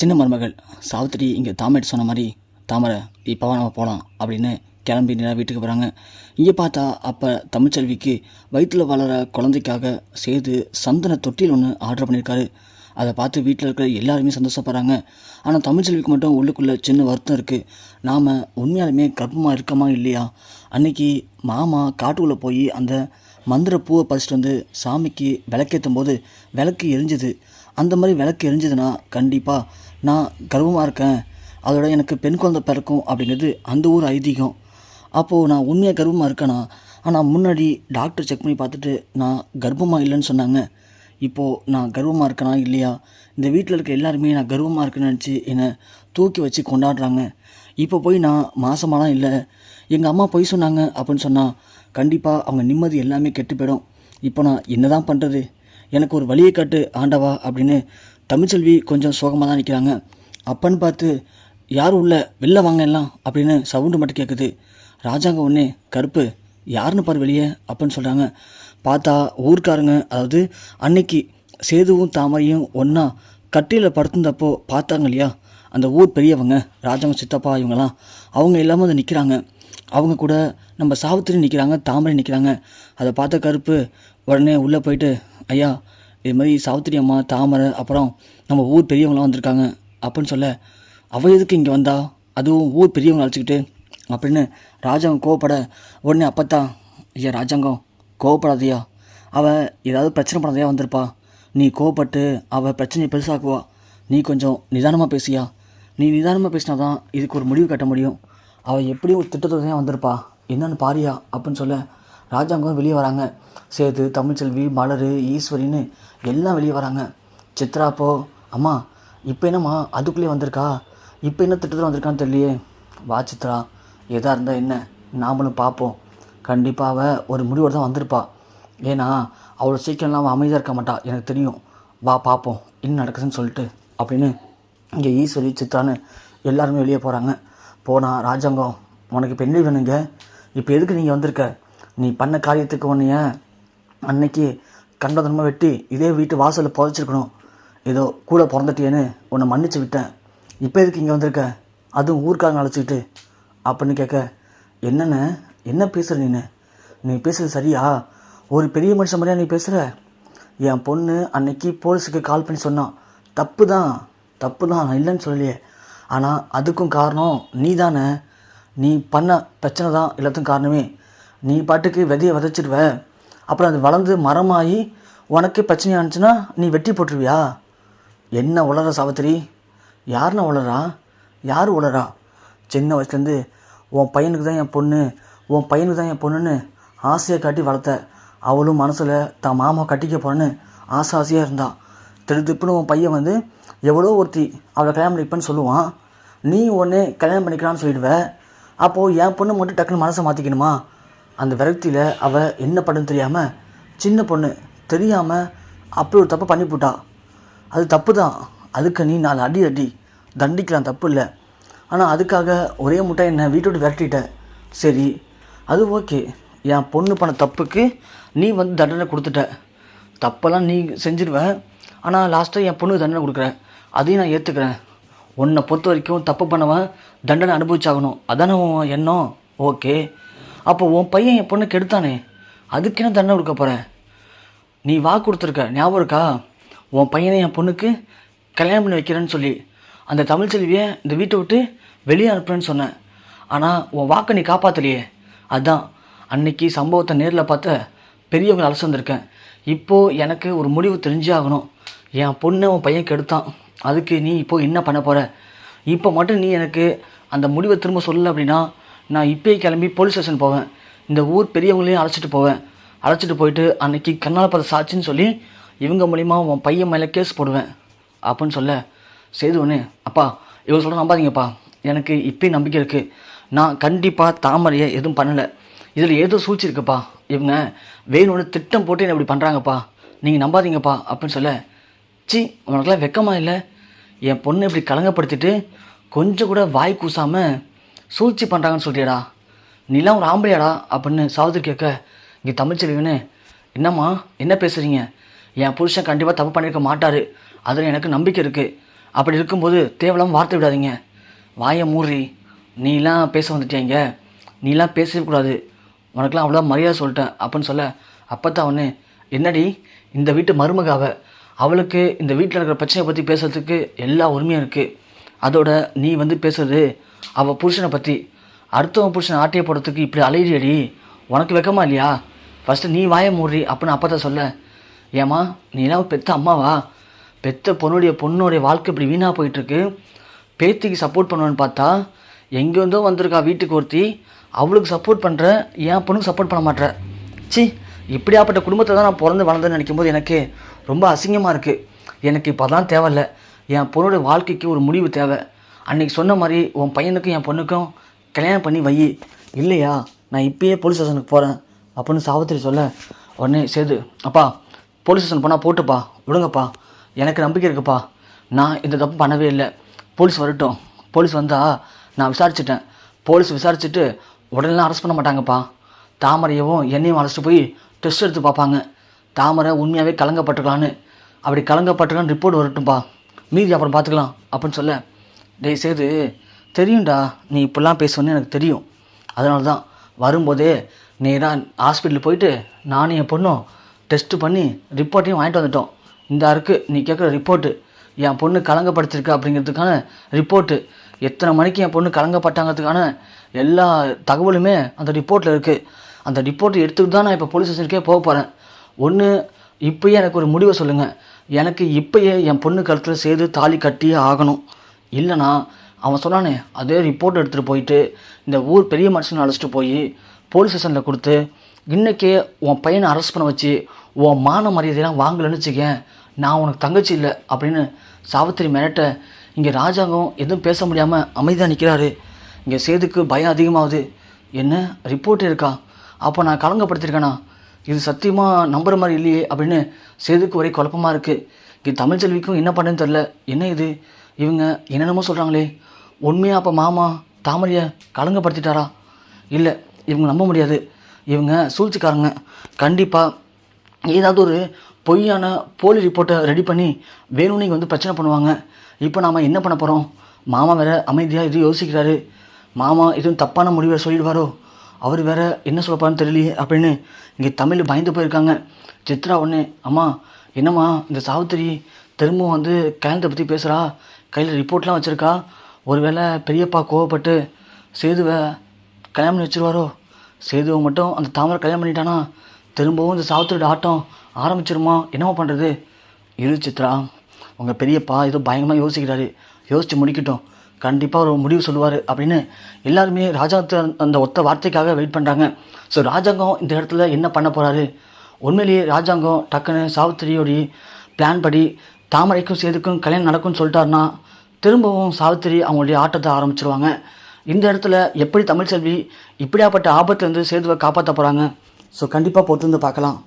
சின்ன மருமகள் சாவித்திரி இங்கே தாமரை சொன்ன மாதிரி தாமரை இப்போவா நம்ம போகலாம் அப்படின்னு கிளம்பி நேராக வீட்டுக்கு போகிறாங்க இங்கே பார்த்தா அப்போ தமிழ்ச்செல்விக்கு வயிற்றில் வளர குழந்தைக்காக சேர்த்து சந்தன தொட்டில் ஒன்று ஆர்டர் பண்ணியிருக்காரு அதை பார்த்து வீட்டில் இருக்கிற எல்லாருமே சந்தோஷப்படுறாங்க. ஆனால் தமிழ்ச்செல்விக்கு மட்டும் உள்ளுக்குள்ளே சின்ன வருத்தம் இருக்குது நாம் உண்மையாலுமே கர்ப்பமாக இருக்கமா இல்லையா? அன்னைக்கு மாமா காட்டுக்குள்ளே போய் அந்த மந்திர பூவை பறிச்சிட்டு வந்து சாமிக்கு விளக்கேற்றும் போது விளக்கு எரிஞ்சுது. அந்த மாதிரி விளக்கு எரிஞ்சதுன்னா கண்டிப்பாக நான் கர்வமாக இருக்கேன். அதோட எனக்கு பெண் குழந்தை பிறக்கும் அப்படிங்கிறது அந்த ஊர் ஐதீகம். அப்போது நான் உண்மையாக கர்ப்பமாக இருக்கேனா? ஆனால் முன்னாடி டாக்டர் செக் பண்ணி பார்த்துட்டு நான் கர்ப்பமாக இல்லைன்னு சொன்னாங்க. இப்போது நான் கர்வமாக இருக்கேனா இல்லையா? இந்த வீட்டில் இருக்க எல்லாருமே நான் கர்வமாக இருக்கேன்னு நினச்சி என்னை தூக்கி வச்சு கொண்டாடுறாங்க. இப்போ போய் நான் மாசமாலாம் இல்லை. எங்கள் அம்மா பொய் சொன்னாங்க அப்படின்னு சொன்னால் கண்டிப்பாக அவங்க நிம்மதி எல்லாமே கெட்டு போயிடும். இப்போ நான் என்ன தான் பண்ணுறது எனக்கு ஒரு வழியை காட்டு ஆண்டவா அப்படின்னு தமிழ்ச்செல்வி கொஞ்சம் சோகமாக தான் நிற்கிறாங்க அப்பன்னு பார்த்து யார் உள்ள வெளில வாங்க எல்லாம்? அப்படின்னு சவுண்டு மட்டும் கேட்குது ராஜாங்க ஒன்றே கருப்பு யாருன்னு பாரு வெளியே அப்படின்னு சொல்கிறாங்க பார்த்தா ஊர்க்காரங்க அதாவது அன்னைக்கு சேதுவும் தாமரையும் ஒன்றா கட்டியில் படுத்திருந்தப்போ பார்த்தாங்க இல்லையா? அந்த ஊர் பெரியவங்க ராஜாங்க சித்தப்பா இவங்கெல்லாம் அவங்க எல்லாமே வந்து நிற்கிறாங்க அவங்க கூட நம்ம சாவித்திரி நிற்கிறாங்க தாமரை நிற்கிறாங்க அதை பார்த்த கருப்பு உடனே உள்ளே போயிட்டு ஐயா இது மாதிரி சாவித்திரி அம்மா தாமரை அப்புறம் நம்ம ஊர் பெரியவங்களாம் வந்திருக்காங்க. அப்படின்னு சொல்ல அவள் எதுக்கு இங்கே வந்தா? அதுவும் ஊர் பெரியவங்களை அழைச்சிக்கிட்டு. அப்படின்னு ராஜாங்கம் கோவப்பட உடனே அப்பத்தான் ஐயா ராஜாங்கம் கோவப்படாதையா. அவள் ஏதாவது பிரச்சனை பண்ணதையா வந்திருப்பா. நீ கோவப்பட்டு அவள் பிரச்சனையை பெருசாக்குவா. நீ கொஞ்சம் நிதானமாக பேசியா. நீ நிதானமாக பேசினா தான் இதுக்கு ஒரு முடிவு கட்ட முடியும். அவள் எப்படியும் ஒரு திட்டத்தோடு தான் வந்திருப்பா. என்னன்னு பாரியா? அப்படின்னு சொல்ல ராஜாங்கம் வெளியே வராங்க. சேது தமிழ்ச்செல்வி மலர் ஈஸ்வரின்னு எல்லாம் வெளியே வராங்க. சித்ரா அப்போ அம்மா இப்போ என்னம்மா? அதுக்குள்ளேயே வந்திருக்கா? இப்போ என்ன திட்டத்தில் வந்திருக்கான்னு தெரியலையே. வா சித்ரா. எதாக இருந்தால் என்ன? நாமளும் பார்ப்போம் கண்டிப்பாக அவள் ஒரு முடிவோடு தான் வந்திருப்பா. ஏன்னா அவ்வளோ சீக்கிரம்லாம் அவள் அமைதியாக இருக்க மாட்டா. எனக்கு தெரியும். வா பார்ப்போம் என்ன நடக்குதுன்னு சொல்லிட்டு அப்படின்னு இங்கே ஈஸ்வரி சித்ரான்னு எல்லாருமே வெளியே போகிறாங்க போனால் ராஜாங்கம் உனக்கு இப்போ என்ன வேணுங்க? இப்போ எதுக்கு நீங்கள் வந்திருக்க? நீ பண்ண காரியத்துக்கு உன்னைய அன்னைக்கு கண்டதன்மை வெட்டி இதே வீட்டு வாசலில் புதைச்சிருக்கணும்? ஏதோ கூட பிறந்துட்டியேன்னு உன்னை மன்னிச்சு விட்டேன். இப்போ எதுக்கு இங்கே வந்திருக்க? அதுவும் ஊருக்காரங்க அழைச்சிக்கிட்டு. அப்படின்னு கேட்க என்னண்ண? என்ன பேசுகிற நீ நீ பேசுகிறது சரியா? ஒரு பெரிய மனுஷன் மாதிரியா நீ பேசுகிற என் பொண்ணு அன்னைக்கு போலீஸுக்கு கால் பண்ணி சொன்னான் தப்பு தான் தப்பு தான் நான் இல்லைன்னு சொல்லலையே. ஆனால் அதுக்கும் காரணம் நீ தானே நீ பண்ண பிரச்சனை தான் எல்லாத்துக்கும் காரணமே. நீ பாட்டுக்கு விதையை விதைச்சிடுவ. அப்புறம் அது வளர்ந்து மரமாகி உனக்கே பிரச்சனை ஆனிச்சுன்னா நீ வெட்டி போட்டுருவியா? என்ன உளற சாவித்திரி? யாருன்னா உளறா? யார் உளறா? சின்ன வயசுலேருந்து உன் பையனுக்கு தான் என் பொண்ணு. உன் பையனுக்கு தான் என் பொண்ணுன்னு ஆசையை காட்டி வளர்த்த. அவளும் மனசில் தான் மாமா கட்டிக்க போறேன்னு ஆசை ஆசையாக இருந்தா. திருத்திப்புன்னு உன் பையன் வந்து எவ்வளோ ஒருத்தி அவளை கல்யாணம் பண்ணிப்பேன்னு சொல்லுவான். நீ ஒன்று கல்யாணம் பண்ணிக்கலாம்னு சொல்லிடுவ. அப்போது என் பொண்ணு மட்டும் டக்குன்னு மனசை மாற்றிக்கணுமா அந்த விரக்தியில் அவள் என்ன பண்ணுன்னு தெரியாமல் சின்ன பொண்ணு தெரியாமல் அப்படி ஒரு தப்பு பண்ணி போட்டா அது தப்பு தான் அதுக்கு நீ நாலு அடி அடி தண்டிக்கலாம் தப்பு இல்லை. ஆனால் அதுக்காக ஒரே முட்டை என்னை வீட்டை விட்டு விரட்டிட்ட. சரி அது ஓகே. என் பொண்ணு பண்ண தப்புக்கு நீ வந்து தண்டனை கொடுத்துட்ட. தப்பெல்லாம் நீ செஞ்சிருவேன் ஆனால் லாஸ்ட்டாக என் பொண்ணுக்கு தண்டனை கொடுக்குற அதையும் நான் ஏற்றுக்கிறேன் உன்னை பொறுத்த வரைக்கும் தப்பு பண்ணவன் தண்டனை அனுபவிச்சாகணும். அதானே உன் எண்ணம்? ஓகே. அப்போ உன் பையன் என் பொண்ணு கெடுத்தானே? அதுக்கு என்ன தண்டனை கொடுக்க போகிற நீ வாக்கு கொடுத்துருக்க ஞாபகம் இருக்கா? உன் பையனை என் பொண்ணுக்கு கல்யாணம் பண்ணி வைக்கிறேன்னு சொல்லி. அந்த தமிழ்ச்செல்வியை இந்த வீட்டை விட்டு வெளியே அனுப்புறேன்னு சொன்னேன். ஆனால் உன் வாக்கை நீ காப்பாற்றலையே அதான் அன்னைக்கு சம்பவத்தை நேரில் பார்த்த பெரியவங்களை அலசி வந்திருக்கேன். இப்போது எனக்கு ஒரு முடிவு தெரிஞ்சே ஆகணும். என் பொண்ணை உன் பையன் கெடுத்தான். அதுக்கு நீ இப்போது என்ன பண்ண போகிற இப்போ மட்டும் நீ எனக்கு அந்த முடிவை திரும்ப சொல்லலை அப்படின்னா நான் இப்போயே கிளம்பி போலீஸ் ஸ்டேஷன் போவேன். இந்த ஊர் பெரியவங்களையும் அழைச்சிட்டு போவேன். அழைச்சிட்டு போயிட்டு அன்னைக்கு கண்ணால் பார்த்த சாட்சின்னு சொல்லி இவங்க மூலிமா உன் பையன் மேலே கேஸ் போடுவேன். அப்படின்னு சொல்ல செய்து ஒன்று அப்பா இவங்க சொல்கிற நம்பாதீங்கப்பா. எனக்கு இப்போயும் நம்பிக்கை இருக்குது நான் கண்டிப்பாக தாமரையை எதுவும் பண்ணலை. இதில் ஏதோ சூழ்ச்சி இருக்குப்பா. இவங்க வேணும்னு திட்டம் போட்டு என்ன இப்படி பண்ணுறாங்கப்பா நீங்கள் நம்பாதீங்கப்பா அப்படின்னு சொல்ல சி உனக்குலாம் வெக்கமாக இல்லை? என் பொண்ணை இப்படி கலங்கப்படுத்திட்டு கொஞ்சம் கூட வாய் கூசாமல் சூழ்ச்சி பண்ணுறாங்கன்னு சொல்லிட்டியடா நீலாம் ஒரு ஆம்பளையாடா அப்படின்னு சாவுதிரி கேட்க இங்கே தமிழ்ச்செல்வின்னு என்னம்மா என்ன பேசுகிறீங்க என் புருஷன் கண்டிப்பாக தப்பு பண்ணியிருக்க மாட்டார். அதில் எனக்கு நம்பிக்கை இருக்குது அப்படி இருக்கும்போது தேவலாம் வார்த்தை விடாதீங்க. வாயை மூறி நீலாம் பேச வந்துட்டீங்க நீலாம் பேசவே கூடாது. உனக்குலாம் அவ்வளோ மரியாதை சொல்லிட்டேன் அப்படின்னு சொல்ல அப்போ தான் அவனு என்னடி இந்த வீட்டு மருமகாவை? அவளுக்கு இந்த வீட்டில் இருக்கிற பிரச்சனையை பற்றி பேசுறதுக்கு எல்லா உரிமையும் இருக்குது அதோட நீ வந்து பேசுறது அவள் புருஷனை பற்றி அடுத்தவன் புருஷனை ஆட்டையை போடுறதுக்கு இப்படி அலையிறியடி. உனக்கு வெக்கமா இல்லையா? ஃபஸ்ட்டு நீ வாயை மூடுறி அப்படின்னு அப்போ தான் சொல்ல. ஏம்மா நீலாம் பெத்த அம்மாவா? பெத்த பொண்ணுடைய பொண்ணுடைய வாழ்க்கை இப்படி வீணாக போயிட்டுருக்கு. பேத்திக்கு சப்போர்ட் பண்ணுவேன்னு பார்த்தா எங்கேருந்தோ வந்திருக்கா வீட்டுக்கு ஒருத்தி அவளுக்கு சப்போர்ட் பண்ணுற என் பொண்ணுக்கு சப்போர்ட் பண்ண மாட்ற. சி இப்படியாப்பட்ட குடும்பத்தில் தான் நான் பிறந்து வளர்ந்தேன்னு நினைக்கும் போது எனக்கு ரொம்ப அசிங்கமாக இருக்குது எனக்கு இப்போ தான் தேவையில்லை. என் பொண்ணுடைய வாழ்க்கைக்கு ஒரு முடிவு தேவை. அன்னைக்கு சொன்ன மாதிரி உன் பையனுக்கும் என் பொண்ணுக்கும் கல்யாணம் பண்ணி வை. இல்லையா? நான் இப்பயே போலீஸ் ஸ்டேஷனுக்கு போகிறேன் அப்படின்னு சாவித்திரி சொல்ல உடனே சேது அப்பா போலீஸ் ஸ்டேஷன் போனால் போட்டுப்பா விடுங்கப்பா. எனக்கு நம்பிக்கை இருக்குப்பா. நான் இந்த தப்பு பண்ணவே இல்லை. போலீஸ் வரட்டும். போலீஸ் வந்தால் நான் விசாரிச்சிட்டேன். போலீஸ் விசாரிச்சுட்டு உடனே அரெஸ்ட் பண்ண மாட்டாங்கப்பா. தாமரையவும் என்னையும் அழைச்சிட்டு போய் டெஸ்ட் எடுத்து பார்ப்பாங்க. தாமரை உண்மையாகவே கலங்கப்பட்டுக்கலான்னு அப்படி கலங்கப்பட்டுக்கலான்னு ரிப்போர்ட் வரட்டும்ப்பா மீதி அப்புறம் பார்த்துக்கலாம் அப்படின்னு சொல்ல டேய் சேது தெரியும்டா நீ இப்படிலாம் பேசுவேன்னு எனக்கு தெரியும். அதனால தான் வரும்போதே நேராக ஹாஸ்பிட்டல் போயிட்டு நானும் என் பொண்ணும் டெஸ்ட்டு பண்ணி ரிப்போர்ட்டையும் வாங்கிட்டு வந்துட்டோம். இந்த இருக்கு நீ கேட்குற ரிப்போர்ட்டு என் பொண்ணு கலங்கப்படுத்திருக்கா அப்படிங்கிறதுக்கான ரிப்போர்ட்டு எத்தனை மணிக்கு என் பொண்ணு கலங்கப்பட்டாங்கிறதுக்கான எல்லா தகவலுமே அந்த ரிப்போர்ட்டில் இருக்குது அந்த ரிப்போர்ட்டை எடுத்துக்கிட்டு தான் நான் இப்போ போலீஸ் ஸ்டேஷனுக்கே போக போகிறேன் ஒன்று இப்போயே எனக்கு ஒரு முடிவை சொல்லுங்கள் எனக்கு இப்போயே என் பொண்ணு கழுத்தில் சேர்த்து தாலி கட்டியே ஆகணும். இல்லைனா அவன் சொன்னானே அதே ரிப்போர்ட் எடுத்துகிட்டு போயிட்டு இந்த ஊர் பெரிய மனுஷனை அழைச்சிட்டு போய் போலீஸ் ஸ்டேஷனில் கொடுத்து இன்றைக்கே உன் பையனை அரெஸ்ட் பண்ண வச்சு உன் மான மரியாதையெல்லாம் வாங்கலைன்னு வச்சுக்கேன் நான் உனக்கு தங்கச்சி இல்லை அப்படின்னு சாவித்திரி மிரட்ட இங்கே ராஜாங்கம் எதுவும் பேச முடியாமல் அமைதியாக நிற்கிறாரு இங்கே சேதுக்கு பயம் அதிகமாகுது. என்ன ரிப்போர்ட் இருக்கா? அப்போ நான் கலங்கப்படுத்திருக்கேனா? இது சத்தியமாக நம்புகிற மாதிரி இல்லையே அப்படின்னு சேதுக்கு ஒரே குழப்பமாக இருக்குது இங்கே தமிழ்ச்செல்விக்கும் என்ன பண்ணுன்னு தெரில என்ன இது? இவங்க என்னென்னமோ சொல்கிறாங்களே உண்மையாக அப்போ மாமா தாமரையை கலங்கப்படுத்திட்டாரா? இல்லை இவங்க நம்ப முடியாது. இவங்க சூழ்ச்சிக்காரங்க. கண்டிப்பாக ஏதாவது ஒரு பொய்யான போலி ரிப்போர்ட்டை ரெடி பண்ணி வேணும்னு இங்கே வந்து பிரச்சனை பண்ணுவாங்க. இப்போ நாம் என்ன பண்ண போகிறோம் மாமா வேற அமைதியாக இது யோசிக்கிறாரு. மாமா எதுவும் தப்பான முடிவை சொல்லிடுவாரோ? அவர் வேற என்ன சொல்லப்பாருன்னு தெரியலையே அப்படின்னு இங்கே தமிழ் பயந்து போயிருக்காங்க. சித்ரா ஒன்று அம்மா என்னம்மா இந்த சாவித்திரி திரும்பவும் வந்து கல்யாணத்தை பற்றி பேசுகிறா கையில் ரிப்போர்ட்லாம் வச்சுருக்கா? ஒருவேளை பெரியப்பா கோவப்பட்டு சேதுவை கல்யாணம் பண்ணி வச்சிருவாரோ? சேதுவை மட்டும் அந்த தாமரை கல்யாணம் பண்ணிட்டானா? திரும்பவும் இந்த சாவித்திரியோட ஆட்டம் ஆரம்பிச்சிருமா? என்னம்மா பண்ணுறது இரு சித்ரா உங்கள் பெரியப்பா ஏதோ பயங்கரமாக யோசிக்கிறாரு. யோசித்து முடிக்கட்டும். கண்டிப்பாக ஒரு முடிவு சொல்லுவார் அப்படின்னு எல்லாருமே ராஜாங்கத்தை அந்த ஒத்த வார்த்தைக்காக வெயிட் பண்ணுறாங்க ஸோ ராஜாங்கம் இந்த இடத்துல என்ன பண்ண போகிறாரு உண்மையிலேயே ராஜாங்கம் டக்குன்னு சாவித்திரியோடைய பிளான் படி தாமரைக்கும் சேதுக்கும் கல்யாணம் நடக்கும்னு சொல்லிட்டாருன்னா திரும்பவும் சாவித்திரி அவங்களுடைய ஆட்டத்தை ஆரம்பிச்சிருவாங்க. இந்த இடத்துல எப்படி தமிழ்ச்செல்வி இப்படியாப்பட்ட ஆபத்துலேருந்து சேதுவை காப்பாற்ற போகிறாங்க ஸோ கண்டிப்பாக பொறுத்து வந்து பார்க்கலாம்.